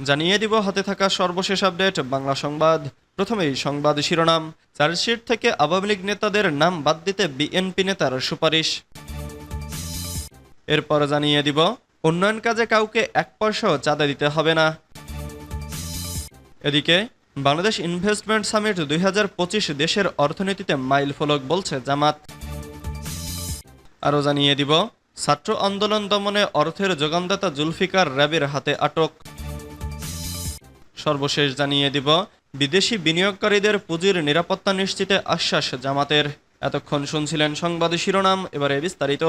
জানিয়ে দিব, হাতে থাকা সর্বশেষ আপডেট, বাংলা সংবাদ। প্রথমেই সংবাদ শিরোনাম। চার্জশিট থেকে আওয়ামী লীগ নেতাদের নাম বাদ দিতে বিএনপি নেতার সুপারিশ। এরপর জানিয়ে দিব, উন্নয়ন কাজে কাউকে এক পয়সাও চাঁদা দিতে হবে না। এদিকে, বাংলাদেশ ইনভেস্টমেন্ট সামিট দুই হাজার পঁচিশ দেশের অর্থনীতিতে মাইল ফলক বলছে জামাত। আরও জানিয়ে দিব, ছাত্র আন্দোলন দমনে অর্থের যোগানদাতা জুলফিকার র্যাবের হাতে আটক। সর্বশেষ জানিয়ে দিব, বিদেশি বিনিয়োগকারীদের পুঁজির নিরাপত্তা নিশ্চিতে আশ্বাস জামাতের। এতক্ষণ শুনছিলেন সংবাদ শিরোনাম, এবারে বিস্তারিত।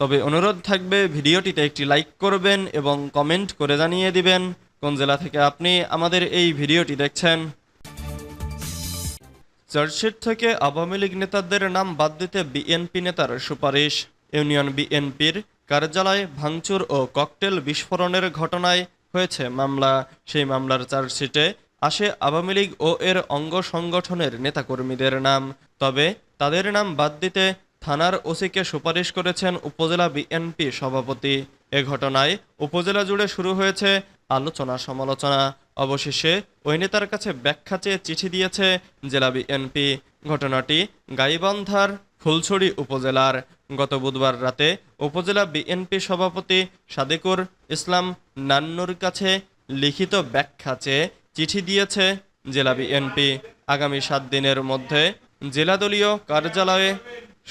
তবে অনুরোধ থাকবে, ভিডিওটিতে একটি লাইক করবেন এবং কমেন্ট করে জানিয়ে দিবেন, কোন জেলা থেকে আপনি আমাদের এই ভিডিওটি দেখছেন। চার্জশিট থেকে আওয়ামী লীগ নেতাদের নাম বাদ দিতে বিএনপি নেতার সুপারিশ। ইউনিয়ন বিএনপির কার্যালয় ভাঙচুর ও ককটেল বিস্ফোরণের ঘটনায় হয়েছে মামলা, সেই মামলার চার্জশিটে আসে আওয়ামী লীগ ও এর অঙ্গ সংগঠনের নেতাকর্মীদের নাম। তবে তাদের নাম বাদ দিতে থানার ওসিকে সুপারিশ করেছেন উপজেলা বিএনপি সভাপতি। এ ঘটনায় উপজেলা জুড়ে শুরু হয়েছে আলোচনা সমালোচনা। অবশেষে ওই নেতার কাছে ব্যাখ্যা চেয়ে চিঠি দিয়েছে জেলা বিএনপি। ঘটনাটি গাইবান্ধার ফুলছড়ি উপজেলার গত বুধবার রাতে উপজেলা বিএনপি সভাপতি সাদেকুর ইসলাম নান্নুর কাছে লিখিত ব্যাখ্যা চেয়ে চিঠি দিয়েছে জেলা বিএনপি। আগামী সাত দিনের মধ্যে জেলাদলীয় কার্যালয়ে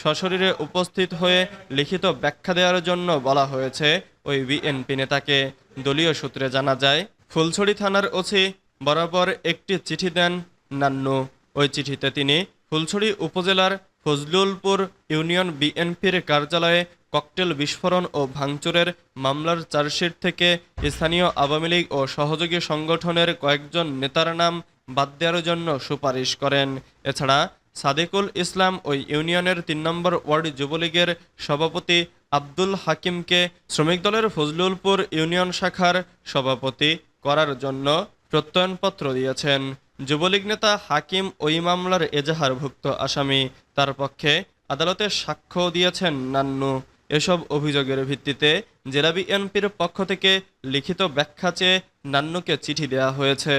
সশরীরে উপস্থিত হয়ে লিখিত ব্যাখ্যা দেওয়ার জন্য বলা হয়েছে ওই বিএনপি নেতাকে। দলীয় সূত্রে জানা যায়, ফুলছড়ি থানার ওসি বরাবর একটি চিঠি দেন নান্নু। ওই চিঠিতে তিনি ফুলছড়ি উপজেলার ফজলুলপুর ইউনিয়ন বিএনপির কার্যালয়ে ককটেল বিস্ফোরণ ও ভাঙচুরের মামলার চার্জশিট থেকে স্থানীয় আওয়ামী লীগ ও সহযোগী সংগঠনের কয়েকজন নেতার নাম বাদ দেওয়ার জন্য সুপারিশ করেন। এছাড়া সাদেকুল ইসলাম ওই ইউনিয়নের তিন নম্বর ওয়ার্ড যুবলীগের সভাপতি আব্দুল হাকিমকে শ্রমিক দলের ফজলুলপুর ইউনিয়ন শাখার সভাপতি করার জন্য প্রত্যয়নপত্র দিয়েছেন। যুবলীগ নেতা হাকিম ওই মামলার এজাহারভুক্ত আসামি তার পক্ষে আদালতে সাক্ষ্য দিয়েছেন নান্নু। এসব অভিযোগের ভিত্তিতে জেলা বিএনপির পক্ষ থেকে লিখিত ব্যাখ্যা চেয়ে নান্নুকে চিঠি দেওয়া হয়েছে।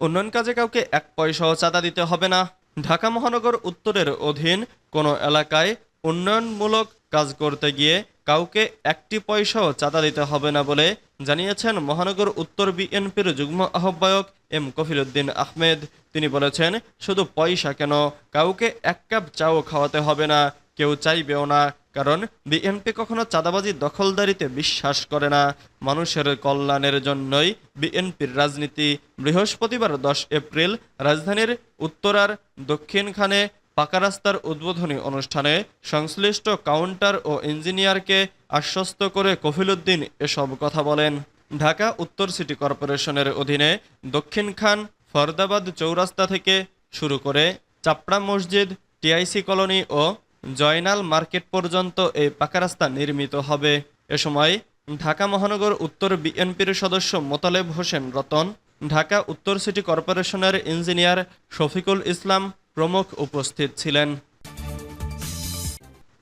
উন্নয়ন কাজে কাউকে এক পয়সাও চাঁদা দিতে হবে না। ঢাকা মহানগর উত্তরের অধীন কোনো এলাকায় উন্নয়নমূলক কাজ করতে গিয়ে কাউকে একটি পয়সাও চাঁদা দিতে হবে না বলে জানিয়েছেন মহানগর উত্তর বিএনপির যুগ্ম আহ্বায়ক এম কফিলুদ্দিন আহমেদ। তিনি বলেছেন, শুধু পয়সা কেন? কাউকে এক কাপ চাও খাওয়াতে হবে না, কেউ চাইবেও না। কারণ বিএনপি কখনো চাঁদাবাজি দখলদারিতে বিশ্বাস করে না। মানুষের কল্যাণের জন্যই বিএনপির রাজনীতি। বৃহস্পতিবার দশ এপ্রিল রাজধানীর উত্তরার দক্ষিণখানে পাকা রাস্তার উদ্বোধনী অনুষ্ঠানে সংশ্লিষ্ট কাউন্টার ও ইঞ্জিনিয়ারকে আশ্বস্ত করে কফিলুদ্দিন এসব কথা বলেন। ঢাকা উত্তর সিটি কর্পোরেশনের অধীনে দক্ষিণ খান, ফরদাবাদ চৌরাস্তা থেকে শুরু করে চাপড়া মসজিদ, টিআইসি কলোনি ও জয়নাল মার্কেট পর্যন্ত এই পাকা রাস্তা নির্মিত হবে। এ সময় ঢাকা মহানগর উত্তর বিএনপির সদস্য মোতালেব হোসেন রতন, ঢাকা উত্তর সিটি কর্পোরেশনের ইঞ্জিনিয়ার শফিকুল ইসলাম প্রমুখ উপস্থিত ছিলেন।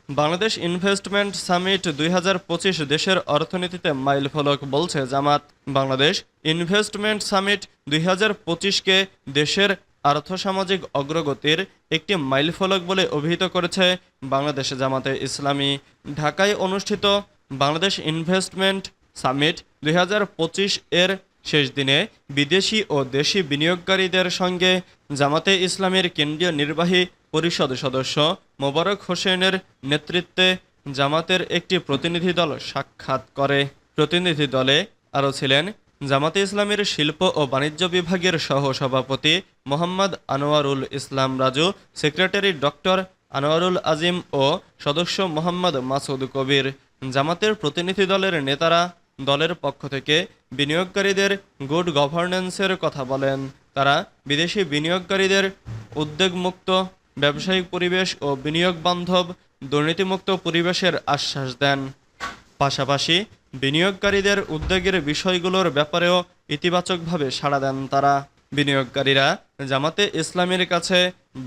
বাংলাদেশ ইনভেস্টমেন্ট সামিট দুই হাজার পঁচিশ দেশের অর্থনীতিতে মাইল ফলক বলছে জামাত। বাংলাদেশ ইনভেস্টমেন্ট সামিট দুই কে দেশের আর্থসামাজিক অগ্রগতির একটি মাইলফলক বলে অভিহিত করেছে বাংলাদেশ জামাতে ইসলামী। ঢাকায় অনুষ্ঠিত বাংলাদেশ ইনভেস্টমেন্ট সামিট দুই হাজার পঁচিশ এর শেষ দিনে বিদেশি ও দেশি বিনিয়োগকারীদের সঙ্গে জামাতে ইসলামের কেন্দ্রীয় নির্বাহী পরিষদ সদস্য মোবারক হোসেনের নেতৃত্বে জামাতের একটি প্রতিনিধি দল সাক্ষাৎ করে। প্রতিনিধি দলে আরও ছিলেন জামাতে ইসলামের শিল্প ও বাণিজ্য বিভাগের সহ সভাপতি মোহাম্মদ আনোয়ারুল ইসলাম রাজু, সেক্রেটারি ডক্টর আনোয়ারুল আজিম ও সদস্য মোহাম্মদ মাসুদ কবির। জামাতের প্রতিনিধি দলের নেতারা দলের পক্ষ থেকে বিনিয়োগকারীদের গুড গভর্নেন্সের কথা বলেন। তারা বিদেশি বিনিয়োগকারীদের উদ্বেগমুক্ত ব্যবসায়িক পরিবেশ ও বিনিয়োগ বান্ধব দুর্নীতিমুক্ত পরিবেশের আশ্বাস দেন। পাশাপাশি বিনিয়োগকারীদের উদ্বেগের বিষয়গুলোর ব্যাপারেও ইতিবাচকভাবে সাড়া দেন তারা। বিনিয়োগকারীরা জামাতে ইসলামীর কাছে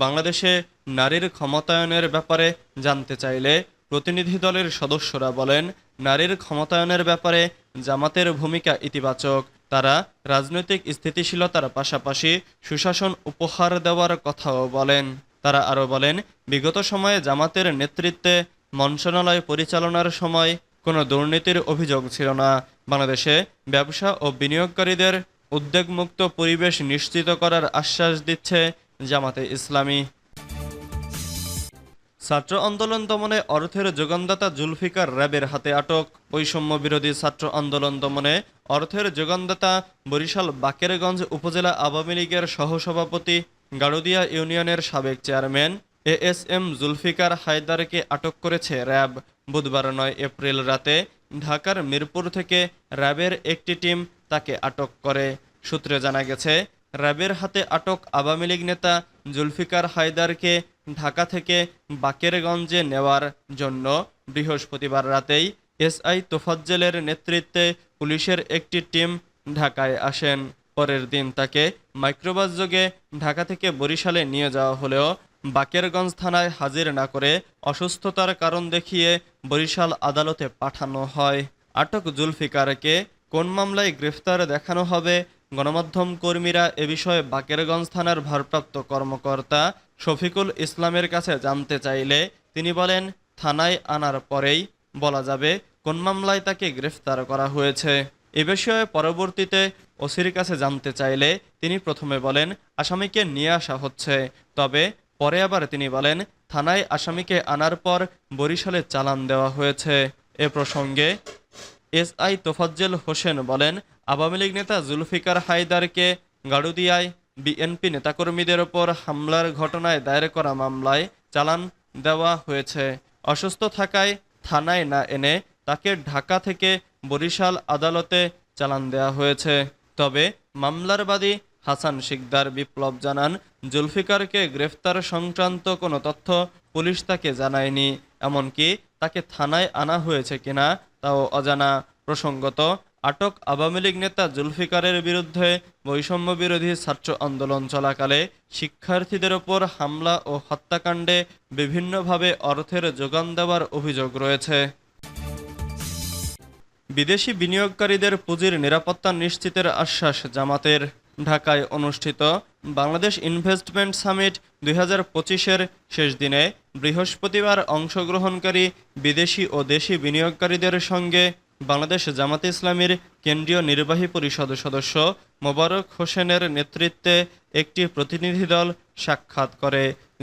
বাংলাদেশে নারীর ক্ষমতায়নের ব্যাপারে জানতে চাইলে প্রতিনিধি দলের সদস্যরা বলেন নারীর ক্ষমতায়নের ব্যাপারে জামাতের ভূমিকা ইতিবাচক। তারা রাজনৈতিক স্থিতিশীলতার পাশাপাশি সুশাসন উপহার দেওয়ার কথাও বলেন। তারা আরও বলেন, বিগত সময়ে জামাতের নেতৃত্বে মন্ত্রণালয় পরিচালনার সময় কোনো দুর্নীতির অভিযোগ ছিল না। বাংলাদেশে ব্যবসা ও বিনিয়োগকারীদের উদ্বেগমুক্ত পরিবেশ নিশ্চিত করার আশ্বাস দিচ্ছে জামাতে ইসলামী। ছাত্র আন্দোলন দমনে অর্থের যোগানদাতা জুলফিকার র্যাবের হাতে আটক। বৈষম্য বিরোধী ছাত্র আন্দোলন দমনে অর্থের যোগানদাতা বরিশাল বাকেরগঞ্জ উপজেলা আওয়ামী লীগের সহসভাপতি গাড়ুদিয়া ইউনিয়নের সাবেক chairman A S M Zulfiqar হায়দারকে আটক করেছে র্যাব। বুধবার নয় এপ্রিল রাতে ঢাকার মিরপুর থেকে র্যাবের একটি টিম তাকে আটক করে। সূত্রে জানা গেছে, র্যাবের হাতে আটক আওয়ামী লীগ নেতা জুলফিকার হায়দারকে ঢাকা থেকে বাকেরগঞ্জে নেওয়ার জন্য বৃহস্পতিবার রাতেই এসআই তোফাজ্জেলের নেতৃত্বে পুলিশের একটি টিম ঢাকায় আসেন। পরের দিন তাকে মাইক্রোবাস যোগে ঢাকা থেকে বরিশালে নিয়ে যাওয়া হলেও বাকেরগঞ্জ থানায় হাজির না করে অসুস্থতার কারণ দেখিয়ে বরিশাল আদালতে পাঠানো হয়। আটক জুলফিকারকে কোন মামলায় গ্রেফতার দেখানো হবে গণমাধ্যম কর্মীরা এ বিষয়ে বাকেরগঞ্জ থানার ভারপ্রাপ্ত কর্মকর্তা শফিকুল ইসলামের কাছে জানতে চাইলে তিনি বলেন, থানায় আনার পরেই বলা যাবে কোন মামলায় তাকে গ্রেফতার করা হয়েছে। এ বিষয়ে পরবর্তীতে ওসির কাছে জানতে চাইলে তিনি প্রথমে বলেন, আসামিকে নিয়ে আসা হচ্ছে। তবে পরে আবার তিনি বলেন, থানায় আসামিকে আনার পর বরিশালে চালান দেওয়া হয়েছে। এ প্রসঙ্গে এসআই তোফাজ্জেল হোসেন বলেন আওয়ামী লীগ নেতা জুলফিকার হায়দারকে গাড়ুদিয়ায় বিএনপি নেতাকর্মীদের ওপর হামলার ঘটনায় দায়ের করা মামলায় চালান দেওয়া হয়েছে। অসুস্থ থাকায় থানায় না এনে তাকে ঢাকা থেকে বরিশাল আদালতে চালান দেওয়া হয়েছে। তবে মামলার বাদী হাসান শিকদার বিপ্লব জানান, জুলফিকারকে গ্রেফতার সংক্রান্ত কোনো তথ্য পুলিশ তাকে জানায়নি। এমনকি তাকে থানায় আনা হয়েছে কিনা তাও অজানা। প্রসঙ্গত আটক আওয়ামী লীগ নেতা জুলফিকারের বিরুদ্ধে বৈষম্য বিরোধী ছাত্র আন্দোলন চলাকালে শিক্ষার্থীদের ওপর হামলা ও হত্যাকাণ্ডে বিভিন্নভাবে অর্থের যোগান দেওয়ার অভিযোগ রয়েছে। বিদেশি বিনিয়োগকারীদের পুঁজির নিরাপত্তা নিশ্চিতের আশ্বাস জামাতের। ঢাকায় অনুষ্ঠিত বাংলাদেশ ইনভেস্টমেন্ট সামিট দুই হাজার পঁচিশের শেষ দিনে বৃহস্পতিবার অংশগ্রহণকারী বিদেশি ও দেশি বিনিয়োগকারীদের সঙ্গে বাংলাদেশ জামাতে ইসলামীর কেন্দ্রীয় নির্বাহী পরিষদ সদস্য মোবারক হোসেনের নেতৃত্বে একটি প্রতিনিধি দল সাক্ষাৎ করে।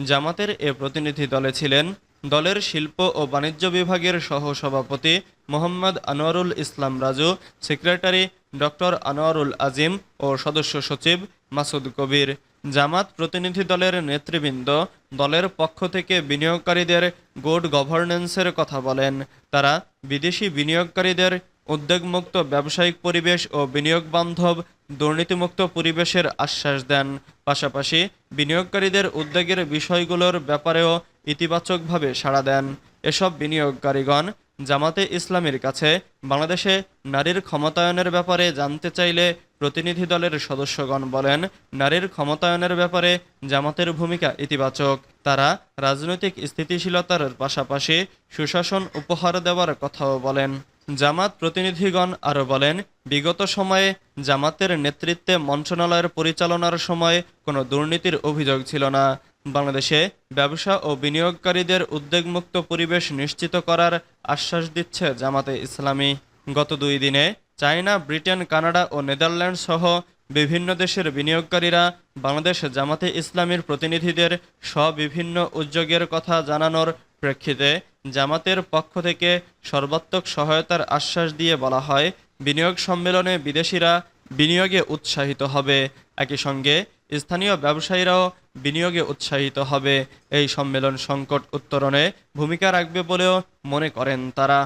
জামাতের এ প্রতিনিধি দলে ছিলেন দলের শিল্প ও বাণিজ্য বিভাগের সহসভাপতি মোহাম্মদ আনোয়ারুল ইসলাম রাজু, সেক্রেটারি ডক্টর আনোয়ারুল আজিম ও সদস্য সচিব মাসুদ কবির। জামাত প্রতিনিধি দলের নেতৃবৃন্দ দলের পক্ষ থেকে বিনিয়োগকারীদের গুড গভর্নেন্সের কথা বলেন। তারা বিদেশি বিনিয়োগকারীদের উদ্যোগমুক্ত ব্যবসায়িক পরিবেশ ও বিনিয়োগ বান্ধব দুর্নীতিমুক্ত পরিবেশের আশ্বাস দেন। পাশাপাশি বিনিয়োগকারীদের উদ্যোগের বিষয়গুলোর ব্যাপারেও ইতিবাচকভাবে সাড়া দেন। এসব বিনিয়োগকারীগণ জামাতে ইসলামের কাছে বাংলাদেশে নারীর ক্ষমতায়নের ব্যাপারে জানতে চাইলে প্রতিনিধি দলের সদস্যগণ বলেন, নারীর ক্ষমতায়নের ব্যাপারে জামাতের ভূমিকা ইতিবাচক। তারা রাজনৈতিক স্থিতিশীলতার পাশাপাশি সুশাসন উপহার দেওয়ার কথাও বলেন। জামাত প্রতিনিধিগণ আরও বলেন, বিগত সময়ে জামাতের নেতৃত্বে মন্ত্রণালয়ের পরিচালনার সময় কোনো দুর্নীতির অভিযোগ ছিল না। বাংলাদেশে ব্যবসা ও বিনিয়োগকারীদের উদ্বেগমুক্ত পরিবেশ নিশ্চিত করার আশ্বাস দিচ্ছে জামাতে ইসলামী। গত দুই দিনে চায়না, ব্রিটেন, কানাডা ও নেদারল্যান্ড সহ বিভিন্ন দেশের বিনিয়োগকারীরা বাংলাদেশ জামাতে ইসলামীর প্রতিনিধিদের স্ববিভিন্ন উদ্যোগের কথা জানানোর প্রেক্ষিতে জামাতের পক্ষ থেকে সর্বাত্মক সহায়তার আশ্বাস দিয়ে বলা হয়, বিনিয়োগ সম্মেলনে বিদেশিরা বিনিয়োগে উৎসাহিত হবে। একই সঙ্গে স্থানীয় ব্যবসায়ীরাও বিনিয়োগে উৎসাহিত হবে। এই সম্মেলন সংকট উত্তরণে ভূমিকা রাখবে বলেও মনে করেন তারা।